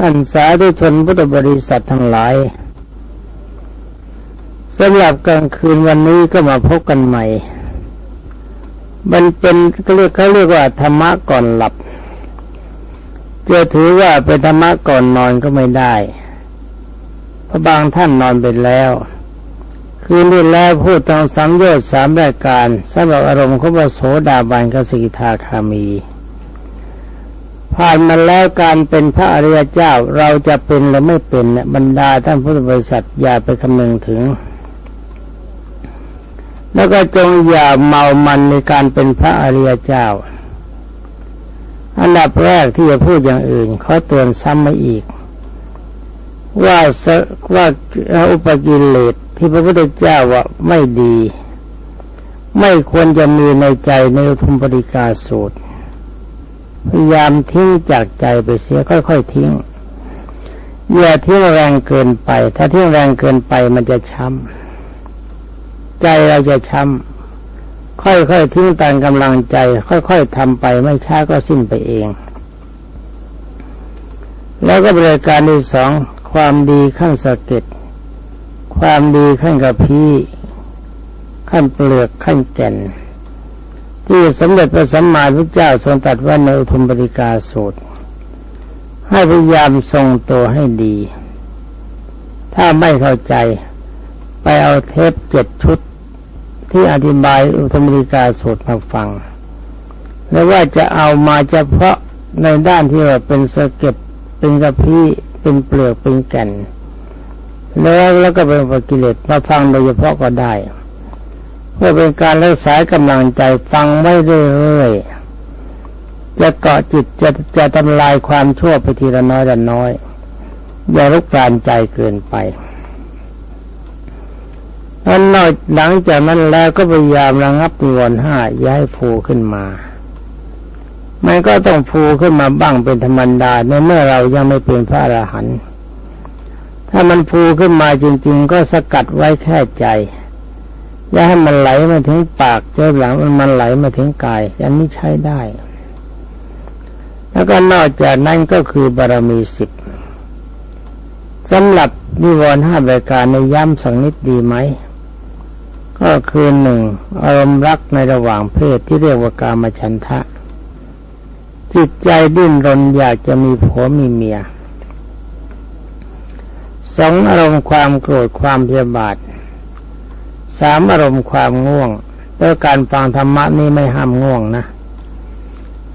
ท่านสาธุชนพุทธบริษัททั้งหลายสำหรับกลางคืนวันนี้ก็มาพบกันใหม่ มันเป็นเขาเรียกเขาเรียกว่าธรรมะก่อนหลับจะถือว่าเป็นธรรมะก่อนนอนก็ไม่ได้เพราะบางท่านนอนไปแล้ว คืนนี้แล้วพูดทางสัมยชสามรายการสำหรับอารมณ์ของพระโสดาบันกสิทาคามี ผ่านมาแล้วการเป็นพระอริยเจ้าเราจะเป็นหรือไม่เป็นเนี่ยบรรดาท่านพุทธบริษัทอย่าไปคำนึงถึง แล้วก็จงอย่าเมามันในการเป็นพระอริยเจ้า อันดับแรกที่จะพูดอย่างอื่นเขาเตือนซ้ำมาอีก ว่าว่าอุปกิเลสที่พระพุทธเจ้าว่าไม่ดี ไม่ควรจะมีในใจในอุทุมปริกาสูตร พยายามทิ้งจากใจไปเสียค่อยๆทิ้งอย่าทิ้งแรงเกินไป ถ้าทิ้งแรงเกินไปมันจะช้ำใจเราจะช้ำค่อยๆทิ้งตามกำลังใจ ค่อยๆทำไปไม่ช้าก็สิ้นไปเอง แล้วก็บริการที่สองความดีขั้นสะเก็ดความดีขั้นกระพี้ขั้นเปลือกขั้นแก่น ที่สมเด็จพระสัมมาสัมพุทธเจ้าทรงตรัสว่าในอุทุมปริกาสูตร ให้พยายามทรงตัวให้ดี ถ้าไม่เข้าใจ ไปเอาเทปเจ็ดชุด ที่อธิบายอุทุมปริกาสูตรมาฟัง แล้วว่าจะเอามาเฉพาะในด้านที่ว่าเป็นสะเก็ดเป็นกระพี้เป็นเปลือกเป็นแก่น แล้วแล้วก็เป็นปกิเลสมาฟังโดยเฉพาะก็ได้ เพื่อเป็นการรักษากำลังใจฟังไม่เรื่อยๆจะเกาะจิตจะจะทำลายความชั่วไปทีละน้อยละน้อย อย่าลุกรานใจเกินไปอันนอกหลังจากนั้นแล้วก็พยายามระงับนิวรณ์ห้าย้ายฟูขึ้นมา มันก็ต้องฟูขึ้นมาบ้างเป็นธรรมดาในเมื่อเรายังไม่เป็นพระอรหันต์ถ้ามันฟูขึ้นมาจริง ๆ ก็สกัดไว้แค่ใจ อย่าให้มันไหลมาถึงปากเจ้าหลังมันมันไหลมาถึงกายอันนี้ใช้ได้ แล้วก็นอกจากนั้นก็คือบารมีสิบสำหรับนิวรณ์ห้าบริการในย้ำสักนิดดีไหมก็คือหนึ่งอารมณ์รักในระหว่างเพศที่เรียกว่ากามฉันทะ จิตใจดิ้นรนอยากจะมีผัวมีเมียสองอารมณ์ความโกรธความพยาบาท สามอารมณ์ความง่วงด้วยการฟังธรรมะนี่ไม่ห้ามง่วงนะ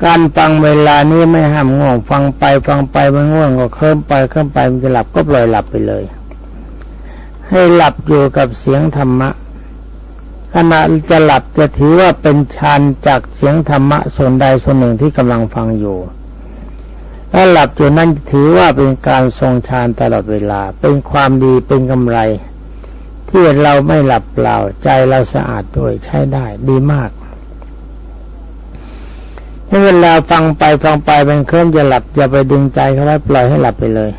การฟังเวลานี้ไม่ห้ามง่วง ฟังไปฟังไปมันง่วงก็เคลิ้มไปเคลิ้มไปมันจะหลับก็ปล่อยหลับไปเลย ให้หลับอยู่กับเสียงธรรมะขณะจะหลับจะถือว่าเป็นฌานจากเสียงธรรมะส่วนใดส่วนหนึ่งที่กำลังฟังอยู่ถ้าหลับอยู่นั้นถือว่าเป็นการทรงฌานตลอดเวลา เป็นความดีเป็นกำไร ที่เราไม่หลับเปล่าใจเราสะอาดด้วยใช้ได้ดีมากถ้าเวลาฟังไปฟังไปเป็นเครื่องจะหลับอย่าไปดึงใจเขาไว้ปล่อยให้หลับไปเลย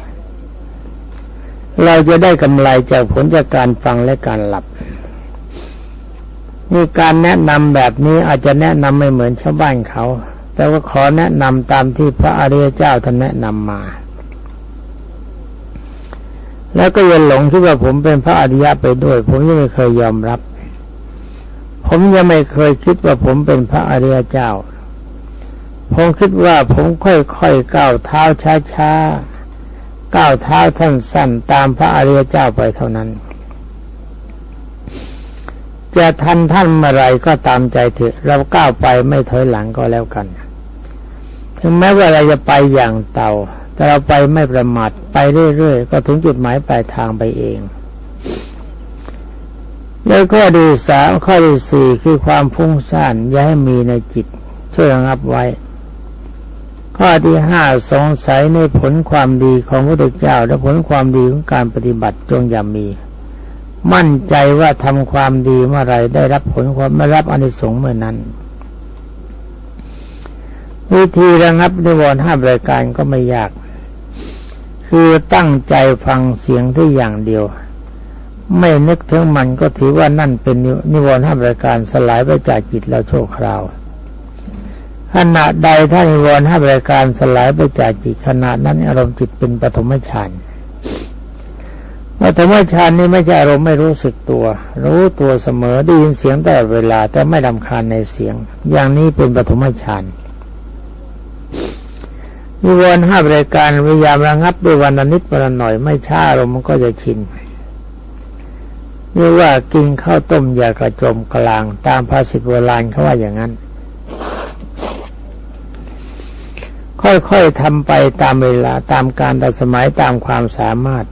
เราจะได้กำไรจากผลจากการฟังและการหลับนี่การแนะนำแบบนี้อาจจะแนะนำไม่เหมือนชาวบ้านเขา แต่ว่าขอแนะนำตามที่พระอริยเจ้าท่านแนะนำมา แล้วก็ยังหลงคิดว่าผมเป็นพระอริยะไปด้วย ผมยังไม่เคยยอมรับ ผมยังไม่เคยคิดว่าผมเป็นพระอริยเจ้า ผมคิดว่าผมค่อยๆก้าวเท้าช้าๆก้าวเท้าท่านสั้นตามพระอริยเจ้าไปเท่านั้น จะทันท่านเมื่อไรก็ตามใจเถอะเราก้าวไปไม่ถอยหลังก็แล้วกัน ถึงแม้ว่าเราจะไปอย่างเต่า แต่เราไปไม่ประมาทไปเรื่อยๆ ก็ถึงจุดหมายปลายทางไปเอง แล้วข้อดีสามข้อที่สี่คือความฟุ้งซ่านอย่าให้มีในจิต ช่วยระงับไว้ ข้อที่ห้าสงสัยในผลความดีของพระพุทธเจ้า และผลความดีของการปฏิบัติจงอย่ามี มั่นใจว่าทำความดีเมื่อไรได้รับผลความไม่รับอนิสงส์เมื่อนั้นวิธีระงับนิวรณ์ห้ารายการก็ไม่ยาก คือตั้งใจฟังเสียงที่อย่างเดียว ไม่นึกถึงมันก็ถือว่านั่นเป็นนิวรณ์ห้ารายการสลายไปจากจิตเราโชคราวขณะใดท่านิวรให้บริการสลายไปจากจิตขณะนั้นอารมณ์จิตเป็นปฐมฌานปฐมฌานนี้ไม่ใช่อารมณ์ไม่รู้สึกตัว รู้ตัวเสมอได้ยินเสียงแต่เวลาแต่ไม่ดำคาญในเสียง อย่างนี้เป็นปฐมฌาน มีวนห้าบริการพยายามระงับด้วยวันนิดวันหน่อยไม่ช้าอารมมันก็จะชินเรียกว่ากินข้าวต้มอย่ากระจมกลาง ตามภาษิตโบราณเขาว่าอย่างนั้น ค่อยๆทำไปตามเวลาตามการตัดสมัยตามความสามารถ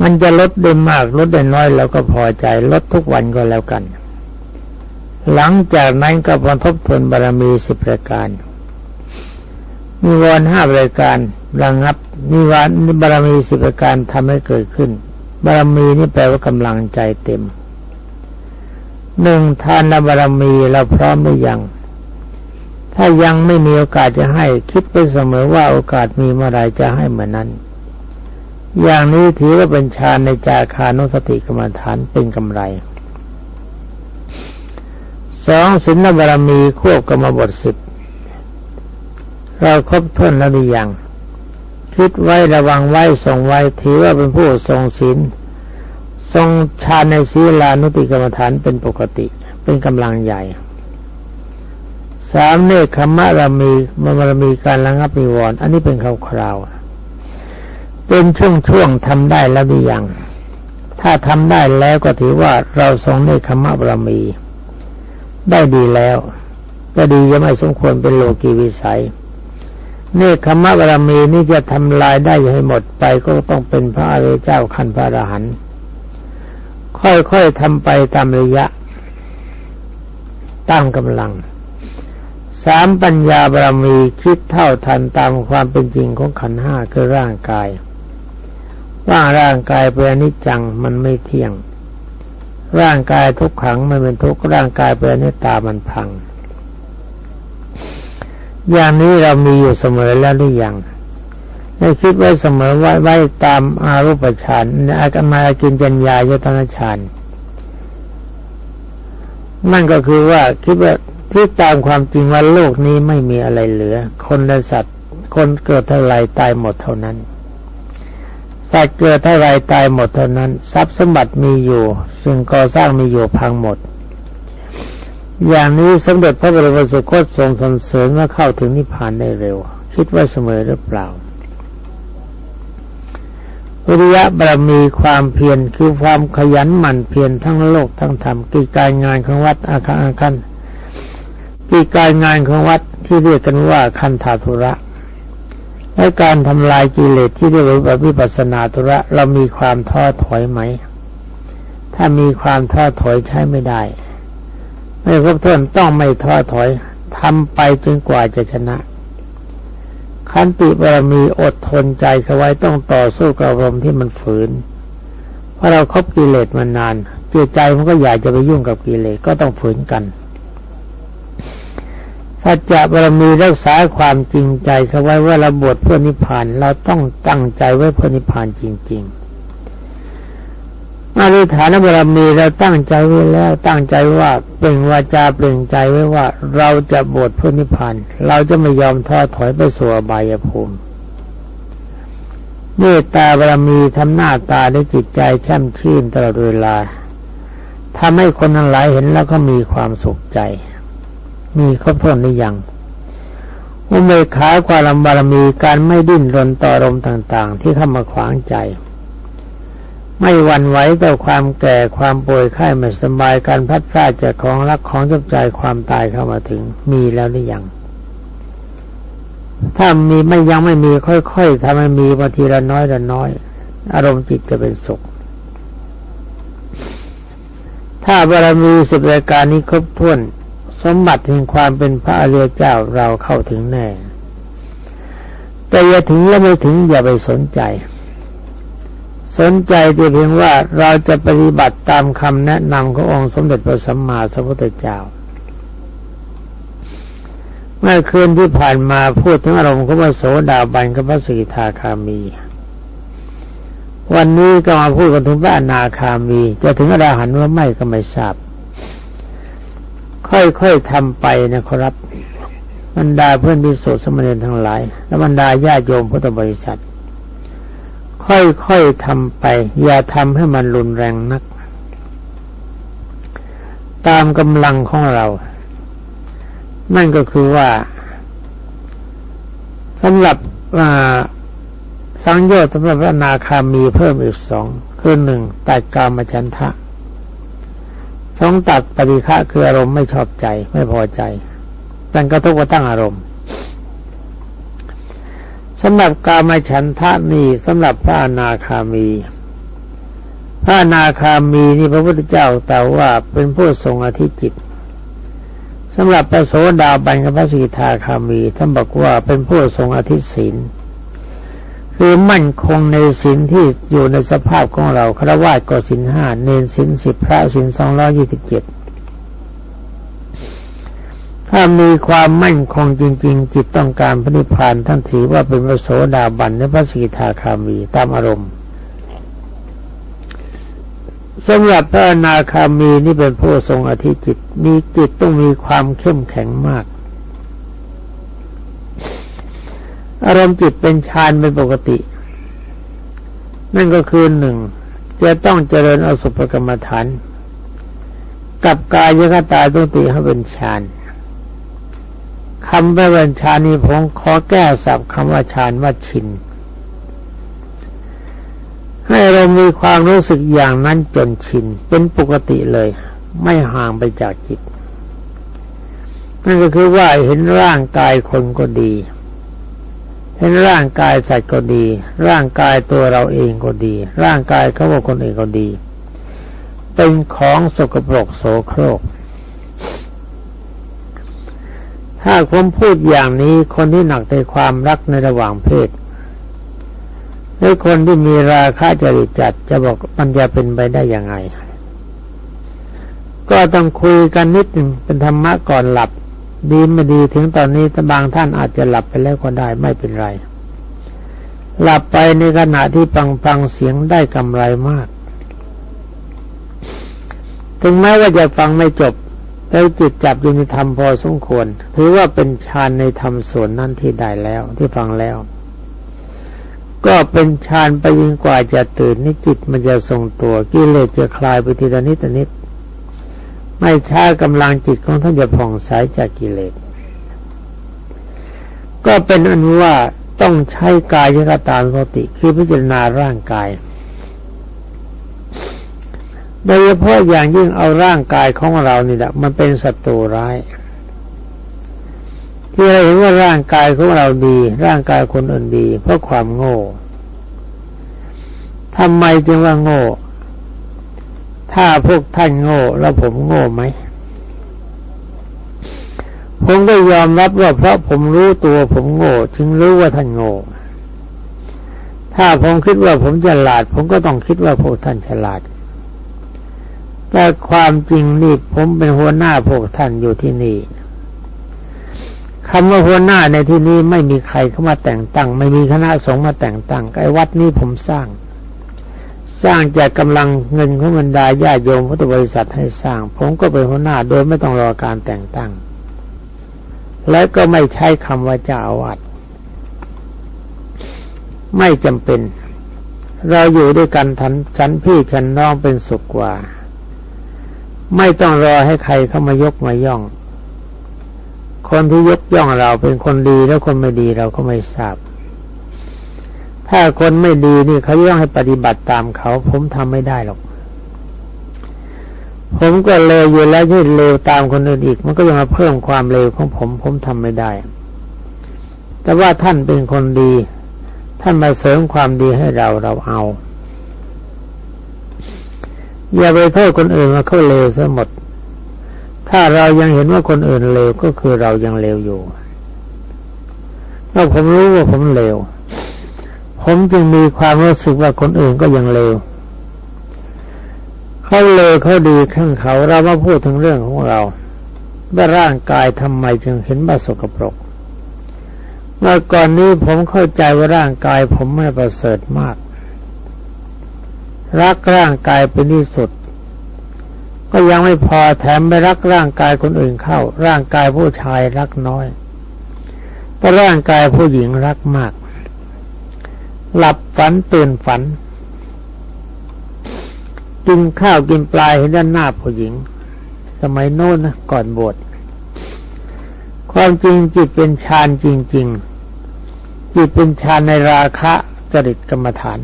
มันจะลดได้มากลดได้น้อยเราก็พอใจลดทุกวันก็แล้วกัน หลังจากนั้นก็พอทบทวนบารมีสิบประการ มีวรห้าประการระงับมีวันบารมีสิบประการทำให้เกิดขึ้น บารมีนี่แปลว่ากำลังใจเต็มหนึ่งทานบารมีเราพร้อมหรือยัง ถ้ายังไม่มีโอกาสจะให้ คิดไปเสมอว่าโอกาสมีเมื่อไรจะให้เหมือนนั้น อย่างนี้ถือว่าเป็นฌานในจาคานุสติกรรมฐานเป็นกำไรสองศีลบารมีควบกรรมบทสิบ เราครบถ้วนแล้วหรือยังคิดไว้ระวังไว้ทรงไว้ถือว่าเป็นผู้ทรงศีลทรงฌานในศีลานุติกรรมฐานเป็นปกติ เป็นกำลังใหญ่สามเนคขมะรามีมารมีการระงับนิวรณ์อันนี้เป็นคราวคราวเป็นช่วงๆทำได้แล้วหรือยังถ้าทำได้แล้วก็ถือว่าเราทรงเนคขมะบารมี ได้ดีแล้ว ก็ดียังไม่สมควรเป็นโลกีวิสัย นคขมะบารมีนี่จะทำลายได้ให้หมดไปก็ต้องเป็นพระอริยเจ้าขั้นพระอรหันต์ค่อยๆทำไปตามระยะ ตั้งกำลังสามปัญญาบารมีคิดเท่าทันตามความเป็นจริงของขันห้าคือร่างกาย ว่าร่างกายเป็นอนิจจังมันไม่เที่ยง ร่างกายทุกขังมันเป็นทุกร่างกายเป็นอนิจตามันพัง อย่างนี้เรามีอยู่เสมอแล้วหรือยังได้คิดไว้เสมอไว้ไว้ตามอารูปฌานอาการมากินจัญญายตนาฌานนั่นก็คือว่าคิดว่าที่ตามความจริงว่าโลกนี้ไม่มีอะไรเหลือ คนและสัตว์ คนเกิดเท่าไรตายหมดเท่านั้นสัตว์เกิดเท่าไรตายหมดเท่านั้น ทรัพย์สมบัติมีอยู่ สิ่งก่อสร้างมีอยู่พังหมด อย่างนี้สมเด็จพระบรมสุคตทรงสรรเสริญว่าเข้าถึงนิพพานได้เร็ว คิดว่าเสมอหรือเปล่าวิริยะบารมีความเพียรคือความขยันหมั่นเพียรทั้งโลกทั้งธรรมกิจการงานของวัดอาคาอาคันกิจการงานของวัดที่เรียกกันว่าคันธาธุระและการทำลายกิเลสที่เรียกว่าวิปัสนาธุระเรามีความท้อถอยไหม ถ้ามีความท้อถอยใช้ไม่ได้ ไม่ครบถ้วนต้องไม่ท้อถอยทำไปจนกว่าจะชนะ ขันติบารมีอดทนใจเขาไว้ต้องต่อสู้กับอารมณ์ที่มันฝืน เพราะเราครบกิเลสมานานจิตใจมันก็อยากจะไปยุ่งกับกิเลสก็ต้องฝืนกันถ้าจะบารมีรักษาความจริงใจเขาไว้ว่าเราบวชเพื่อนิพพานเราต้องตั้งใจไว้เพื่อนิพพานจริง ๆ อธิฐานบารมีเราตั้งใจไว้แล้วตั้งใจว่าเปล่งวาจาเปล่งใจไว้ว่า เราจะบวชพื่อนิพพานเราจะไม่ยอมท้อถอยไปสู่อบายภูมิเมตตาบารมีทำหน้าตาได้จิตใจแช่มชื่นตลอดเวลาทำให้คนทั้งหลายเห็นแล้วก็มีความสุขใจ มีครบถ้วนหรือยังอุเบกขาความบารมีการไม่ดิ้นรนต่อรมต่าง ๆ ที่เข้ามาขวางใจ ไม่หวั่นไหวต่อความแก่ความป่วยไข้ไม่สบายการพัดพลาดจากของรักของจบใจความตายเข้ามาถึง มีแล้วหรือยัง ถ้ามีไม่ยังไม่มีค่อยๆทำให้มีบางทีละน้อยละน้อย อารมณ์จิตจะเป็นสุข ถ้าบารมีสิบรายการนี้ครบถ้วน สมบัติแห่งความเป็นพระอริยเจ้าเราเข้าถึงแน่ แต่อย่าถึงและไม่ถึงอย่าไปสนใจ สนใจแต่เพียงว่าเราจะปฏิบัติตามคำแนะนำขององค์สมเด็จพระสัมมาสัมพุทธเจ้า เมื่อคืนที่ผ่านมาพูดถึงอารมณ์ของพระโสดาบันกับพระสิกขาคามี วันนี้ก็มาพูดกันถึงพระอนาคามี จะถึงอรหันต์ว่าไม่ก็ไม่ทราบ ค่อยๆทำไปนะครับบรรดาเพื่อนพิสุสมณีทั้งหลาย และบรรดาญาโยมพุทธบริษัท ค่อยๆทำไป อย่าทำให้มันรุนแรงนัก ตามกำลังของเรา นั่นก็คือว่าสำหรับสังโยชน์สำหรับพระนาคามีเพิ่มอีกสองคือหนึ่งตัดกามฉันทะสองตัดปฏิฆะคืออารมณ์ไม่ชอบใจไม่พอใจตั้งกระทบกระทั่งอารมณ์ สำหรับกามฉันทะนี่สำหรับพระอนาคามี พระอนาคามีนี่พระพุทธเจ้าแต่ว่าเป็นผู้ทรงอธิจิตสำหรับพระโสดาบันกับพระสิทาคามีท่านบอกว่าเป็นผู้ทรงอธิศีลคือมั่นคงในศีลที่อยู่ในสภาพของเราครวาสก็ศีลห้าเนนศีลสิบพระศีลสองร้อยี่สิบเจ็ด ถ้ามีความมั่นคงจริง ๆ จิตต้องการพระนิพพานท่านถือว่าเป็นพระโสดาบันในพระสกิทาคามีตามอารมณ์สำหรับพระนาคามีนี่เป็นผู้ทรงอธิจิต มีจิตต้องมีความเข้มแข็งมาก อารมณ์จิตเป็นฌานเป็นปกติ นั่นก็คือหนึ่งจะต้องเจริญอสุภกรรมฐาน กับกายคตาตุติให้เป็นฌาน คำว่าเป็นฌานี้ผมขอแก้สับคำว่าฌานว่าชิน ให้เรามีความรู้สึกอย่างนั้นจนชิน เป็นปกติเลย ไม่ห่างไปจากจิต นั่นก็คือว่าเห็นร่างกายคนก็ดี เห็นร่างกายสัตว์ก็ดี ร่างกายตัวเราเองก็ดี ร่างกายเขาว่าคนอื่นก็ดี เป็นของสกปรกโสโครก ถ้าผมพูดอย่างนี้คนที่หนักในความรักในระหว่างเพศหรือคนที่มีราคะจริตจัดจะบอกมันจะเป็นไปได้ยังไง ก็ต้องคุยกันนิดหนึ่งเป็นธรรมะก่อนหลับ ดีไม่ดีถึงตอนนี้บางท่านอาจจะหลับไปแล้วก็ได้ไม่เป็นไร หลับไปในขณะที่ฟังฟังเสียงได้กำไรมาก ถึงแม้ว่าจะฟังไม่จบ แต่จิตจับอยู่ในธรรมพอสมควร ถือว่าเป็นฌานในธรรมส่วนนั้นที่ได้แล้วที่ฟังแล้ว ก็เป็นฌานไปยิ่งกว่าจะตื่นนี่จิตมันจะทรงตัวกิเลสจะคลายไปทีละนิดนิด ไม่ช้ากำลังจิตของท่านจะผ่องใสจากกิเลส ก็เป็นอนุว่าต้องใช้กายยกตามปกติคือพิจารณาร่างกาย โดยเฉพาะอย่างยิ่งเอาร่างกายของเรานี่แหละ มันเป็นศัตรูร้าย ที่เราเห็นว่าร่างกายของเราดี ร่างกายคนอื่นดี เพราะความโง่ทำไมจึงว่าโง่ ถ้าพวกท่านโง่ แล้วผมโง่ไหมผมก็ยอมรับว่าเพราะผมรู้ตัวผมโง่จึงรู้ว่าท่านโง่ ถ้าผมคิดว่าผมฉลาด ผมก็ต้องคิดว่าพวกท่านฉลาด แต่ความจริงนี่ผมเป็นหัวหน้าพวกท่านอยู่ที่นี่คำว่าหัวหน้าในที่นี้ไม่มีใครเข้ามาแต่งตั้ง ไม่มีคณะสงฆ์มาแต่งตั้งไอ้วัดนี้ผมสร้าง สร้างจากกำลังเงินของบรรดาญาโยมพุทธบริษัทให้สร้าง ผมก็เป็นหัวหน้าโดยไม่ต้องรอการแต่งตั้ง และก็ไม่ใช้คำว่าเจ้าอาวาสไม่จำเป็น เราอยู่ด้วยกันทันฉันพี่ฉันน้องเป็นสุขกว่า ไม่ต้องรอให้ใครเข้ามายกมาย่อง คนที่ยกย่องเราเป็นคนดีแล้วคนไม่ดีเราก็ไม่ทราบ ถ้าคนไม่ดีนี่เขาย่องให้ปฏิบัติตามเขา ผมทำไม่ได้หรอก ผมก็เลวอยู่แล้วที่งเลวตามคนอื่นอีก มันก็ยังมาเพิ่มความเลวของผม ผมทำไม่ได้ แต่ว่าท่านเป็นคนดี ท่านมาเสริมความดีให้เราเราเอา อย่าไปโทษคนอื่นว่าเขาเลวซะหมด ถ้าเรายังเห็นว่าคนอื่นเลวก็คือเรายังเลวอยู่ถ้าผมรู้ว่าผมเลว ผมจึงมีความรู้สึกว่าคนอื่นก็ยังเลวเขาเลวเขาดีข้างเขาเรามาพูดถึงเรื่องของเราว่าร่างกายทำไมจึงเห็นว่าสกปรก เมื่อก่อนนี้ผมเข้าใจว่าร่างกายผมไม่ประเสริฐมาก รักร่างกายเป็นที่สุด ก็ยังไม่พอแถมไปรักร่างกายคนอื่นเข้า ร่างกายผู้ชายรักน้อย แต่ร่างกายผู้หญิงรักมาก หลับฝันตื่นฝัน กินข้าวกินปลาเห็นด้านหน้าผู้หญิง สมัยโน้นนะก่อนบวชความจริงจิตเป็นฌานจริง ๆ จิตเป็นฌานในราคะจริตกรรมฐาน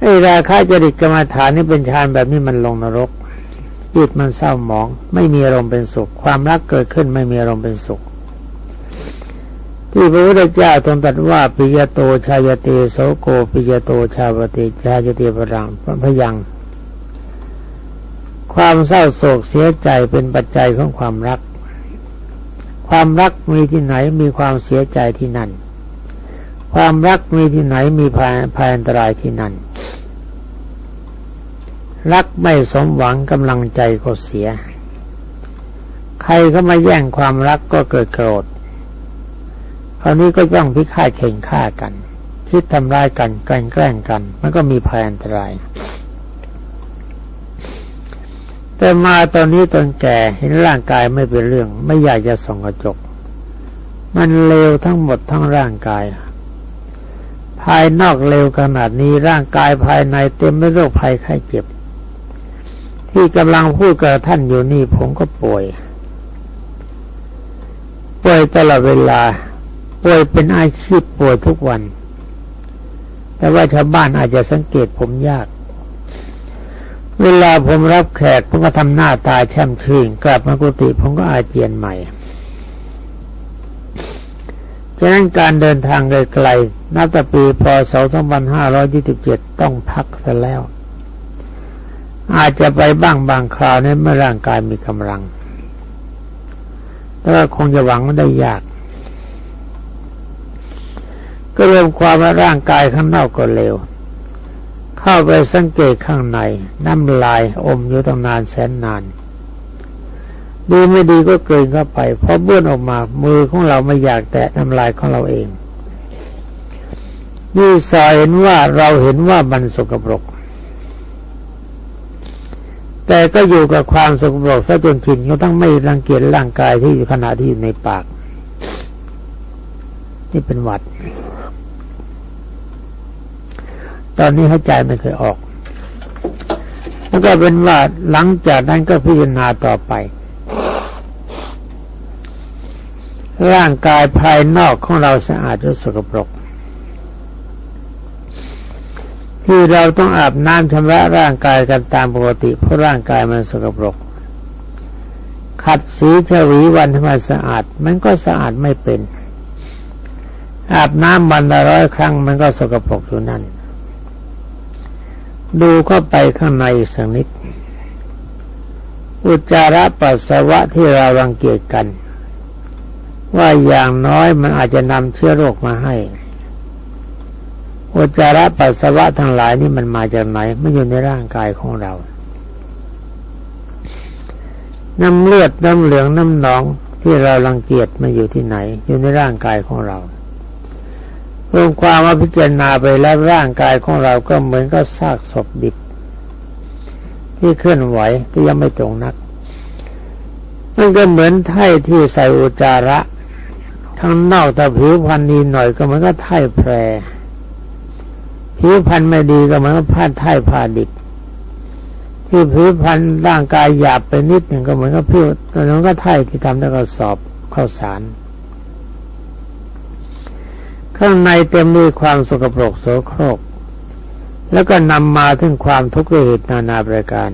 ไอ้ราคะจริตกรรมฐานนี่เป็นฌานแบบนี้มันลงนรกจิตมันเศร้าหมอง ไม่มีอารมณ์เป็นสุข ความรักเกิดขึ้นไม่มีอารมณ์เป็นสุข ที่พระพุทธเจ้าทรงตรัสว่าปิยโตชายเตโสโกปิยโตชาวติชายเตปรังพยัง ความเศร้าโศกเสียใจเป็นปัจจัยของความรัก ความรักมีที่ไหนมีความเสียใจที่นั่น ความรักมีที่ไหนมีภายภายอันตรายที่นั่น รักไม่สมหวังกำลังใจก็เสีย ใครเข้ามาแย่งความรักก็เกิดโกรธคราวนี้ก็ย่องพิฆาตเข่งฆ่ากัน คิดทำร้ายกันแกล้งแกล้งกัน มันก็มีภัยอันตราย แต่มาตอนนี้ตอนแก่เห็นร่างกายไม่เป็นเรื่อง ไม่อยากจะส่องกระจก มันเลวทั้งหมดทั้งร่างกาย ภายนอกเร็วขนาดนี้ร่างกายภายในเต็มไปด้วยโรคภัยไข้เจ็บ ที่กำลังพูดกับท่านอยู่นี่ผมก็ป่วย ป่วยตลอดเวลา ป่วยเป็นอาชีพป่วยทุกวัน แต่ว่าชาวบ้านอาจจะสังเกตผมยาก เวลาผมรับแขกผมก็ทำหน้าตาแช่มชื่น กลับมากุฏิผมก็อาเจียนใหม่ฉะนั้นการเดินทางไกลๆนับแต่ปีพศ 2527 ต้องพักซะแล้ว อาจจะไปบ้างบางคราวในเมื่อร่างกายมีกำลัง แต่ว่าคงจะหวังไม่ได้ยาก ก็เรวมความว่าร่างกายข้างนอกก็เร็ว เข้าไปสังเกตข้างใน น้ำลายอมอยู่ตั้งนานแสนนาน ดีไม่ดีก็เกินเข้าไปพอเบื้อนออกมา มือของเราไม่อยากแตะน้ำลายของเราเองนี่สอเห็นว่าเราเห็นว่ามันสกปรก แต่ก็อยู่กับความสกปรกซะจนชินก็ต้องไม่รังเกียจร่างกายที่อยู่ขณะที่อยู่ในปาก นี่เป็นหวัด ตอนนี้หายใจไม่เคยออก แล้วก็เป็นว่าหลังจากนั้นก็พิจารณาต่อไป ร่างกายภายนอกของเราสะอาดหรือสกปรก ที่เราต้องอาบน้ำชำระร่างกายกันตามปกติเพราะร่างกายมันสกปรก ขัดสีฉวีวันให้มันสะอาด มันก็สะอาดไม่เป็น อาบน้ำวันละร้อยครั้ง มันก็สกปรกอยู่นั่น ดูเข้าไปข้างในสักนิด อุจจาระปัสสาวะที่เรารังเกียจกัน ว่าอย่างน้อยมันอาจจะนำเชื้อโรคมาให้ อุจจาระปัสสาวะทั้งหลายนี่มันมาจากไหนไม่อยู่ในร่างกายของเรา น้ำเลือดน้ำเหลืองน้ำหนองที่เรารังเกียจมันอยู่ที่ไหน อยู่ในร่างกายของเรารวมความว่าพิจารณาไปแล้วร่างกายของเราก็เหมือนกับซากศพดิบ ที่เคลื่อนไหวที่ยังไม่ตรงนัก มันก็เหมือนไถ่ที่ใส่อุจจาระ ข้างนอกแต่ผิวพรรณดีหน่อยก็เหมือนก็ไถ่แพร ผิวพรรณไม่ดีก็เหมือนกับผ้าไถ่ผ้าดิบที่ผิวพรรณร่างกายหยาบไปนิดหนึ่งก็เหมือนกับผิวนั้นก็ไถ่ที่ทำด้วกระสอบข้าวสาร ข้างในเต็มด้วยความสกปรกโสโครก แล้วก็นำมาถึงความทุกข์ด้วยเหตุนานาประการ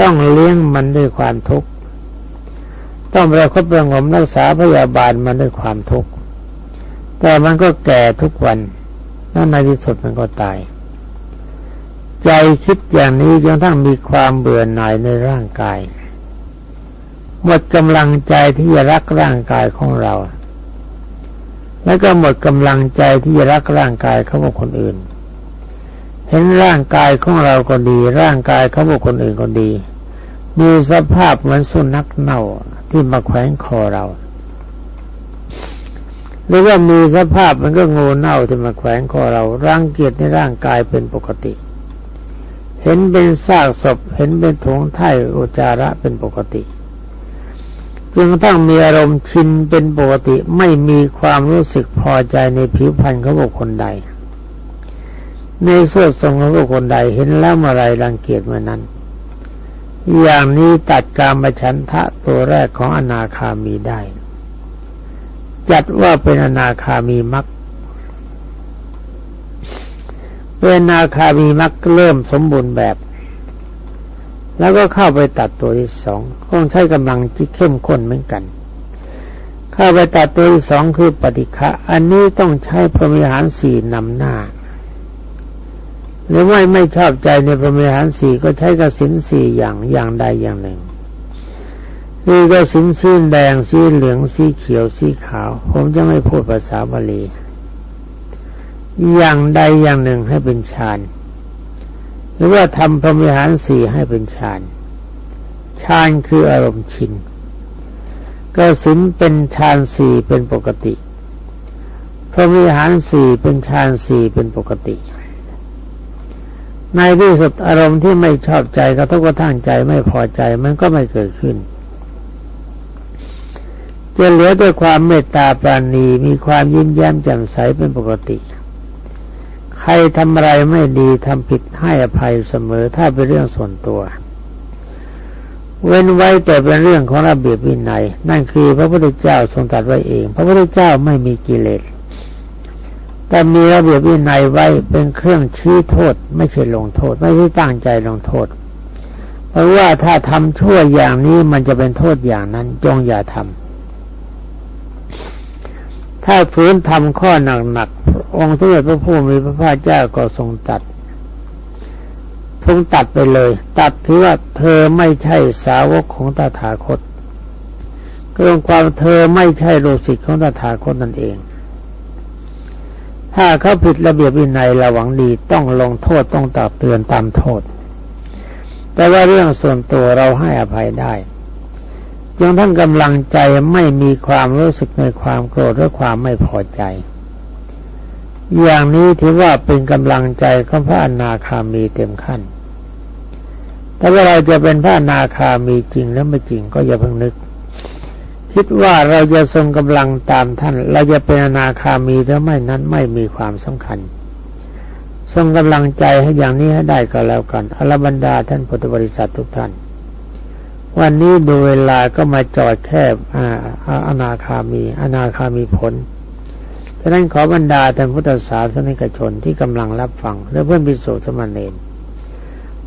ต้องเลี้ยงมันด้วยความทุกข์ต้องประคบประงมรักษาพยาบาลมันด้วยความทุกข์แต่มันก็แก่ทุกวัน แล้วในที่สุดมันก็ตาย ใจคิดอย่างนี้จนทั้งมีความเบื่อหน่ายในร่างกาย หมดกำลังใจที่จะรักร่างกายของเรา แล้วก็หมดกำลังใจที่จะรักร่างกายเขาบอกคนอื่น เห็นร่างกายของเราก็ดี ร่างกายเขาบอกคนอื่นก็ดี มีสภาพเหมือนสุนัขเน่าที่มาแขวงคอเรา หรือว่ามีสภาพมันก็งูเน่าที่มาแขวงคอเราร่างเกียรติในร่างกายเป็นปกติ เห็นเป็นซากศพ เห็นเป็นถุงไถ่อุจาระเป็นปกติจนกระทั่งมีอารมณ์ชินเป็นปกติไม่มีความรู้สึกพอใจในผิวพรรณของบุคคลใด ในส่วนทรงของบุคคลใดเห็นแล้วเมื่อไรรังเกียจเมื่อนั้น อย่างนี้ตัดการมฉันทะตัวแรกของอนาคามีได้ จัดว่าเป็นอนาคามีมักเป็นนาคามีมักเริ่มสมบูรณ์แบบ แล้วก็เข้าไปตัดตัวที่สองต้องใช้กำลังที่เข้มข้นเหมือนกัน เข้าไปตัดตัวที่สองคือปฏิฆะอันนี้ต้องใช้พรมิหารสี่นำหน้า หรือไม่ไม่ชอบใจในพรมิหารสี่ก็ใช้กสินสี่อย่างอย่างใดอย่างหนึ่ง คือกสินสีแดงสีเหลืองสีเขียวสีขาว ผมจะไม่พูดภาษาบาลีอย่างใดอย่างหนึ่งให้เป็นฌานหรือว่าทำพรหมิหารสี่ให้เป็นฌานฌานคืออารมณ์ชินกสินเป็นฌานสี่เป็นปกติพรหมิหารสี่เป็นฌานสี่เป็นปกติ ในที่สุดอารมณ์ที่ไม่ชอบใจกระทบกระทั่งใจไม่พอใจมันก็ไม่เกิดขึ้น จะเหลือด้วยความเมตตาปราณีมีความยิ้มแย้มแจ่มใสเป็นปกติ ใครทำอะไรไม่ดีทำผิดให้อภัยเสมอถ้าเป็นเรื่องส่วนตัว เว้นไว้แต่เป็นเรื่องของระเบียบวินัย นั่นคือพระพุทธเจ้าทรงตรัสไว้เอง พระพุทธเจ้าไม่มีกิเลสแต่มีระเบียบวินัยไว้เป็นเครื่องชี้โทษ ไม่ใช่ลงโทษ ไม่ใช่ตั้งใจลงโทษ เพราะว่าถ้าทำชั่วอย่างนี้มันจะเป็นโทษอย่างนั้นจงอย่าทำ ถ้าฝืนทำข้อหนักๆองค์สมเด็จพระผู้มีพระภาคเจ้าก็ทรงตัดทรงตัดไปเลย ตัดถือว่าเธอไม่ใช่สาวกของตถาคตก็รองความเธอไม่ใช่โลสิกของตถาคตนั่นเอง ถ้าเขาผิดระเบียบวินัยระหวังดีต้องลงโทษต้องตักเตือนตามโทษ แต่ว่าเรื่องส่วนตัวเราให้อภัยได้ จนทั้งกำลังใจไม่มีความรู้สึกในความโกรธหรือความไม่พอใจ อย่างนี้ถือว่าเป็นกำลังใจของพระอนาคามีเต็มขั้น แต่ว่าเราจะเป็นพระอนาคามีจริงแล้วไม่จริงก็อย่าเพิ่งนึก คิดว่าเราจะทรงกำลังตามท่าน เราจะเป็นอนาคามีหรือไม่นั้นไม่มีความสำคัญทรงกำลังใจให้อย่างนี้ให้ได้ก็แล้วกันอรบรรดาท่านพุทธบริษัททุกท่าน วันนี้ดูเวลาก็มาจอดแคบอนาคามี อนาคามีผลฉะนั้นขอบรรดาท่านพุทธศาสนิกชนที่กำลังรับฟัง และเพื่อนพิสุสมณเณร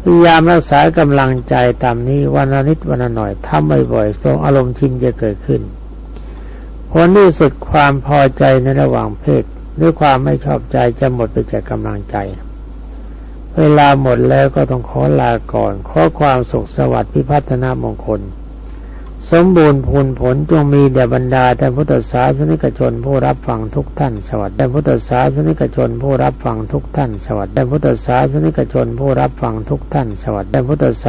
พยายามรักษากำลังใจตามนี้วันนิดวันหน่อยทำบ่อยๆทรงอารมณ์ชินจะเกิดขึ้นผลที่สุดความพอใจในระหว่างเพศหรือความไม่ชอบใจจะหมดไปจากกำลังใจ เวลาหมดแล้วก็ต้องขอลาก่อน ขอความสุขสวัสดิ์พิพัฒนามงคล สมบูรณ์ผลผลจงมีแด่บรรดาแต่พุทธศาสนิกชนผู้รับฟังทุกท่าน สวัสดิ์แต่พุทธศาสนิกชนผู้รับฟังทุกท่าน สวัสดิ์แต่พุทธศาสนิกชนผู้รับฟังทุกท่าน สวัสดิ์แต่พุทธศา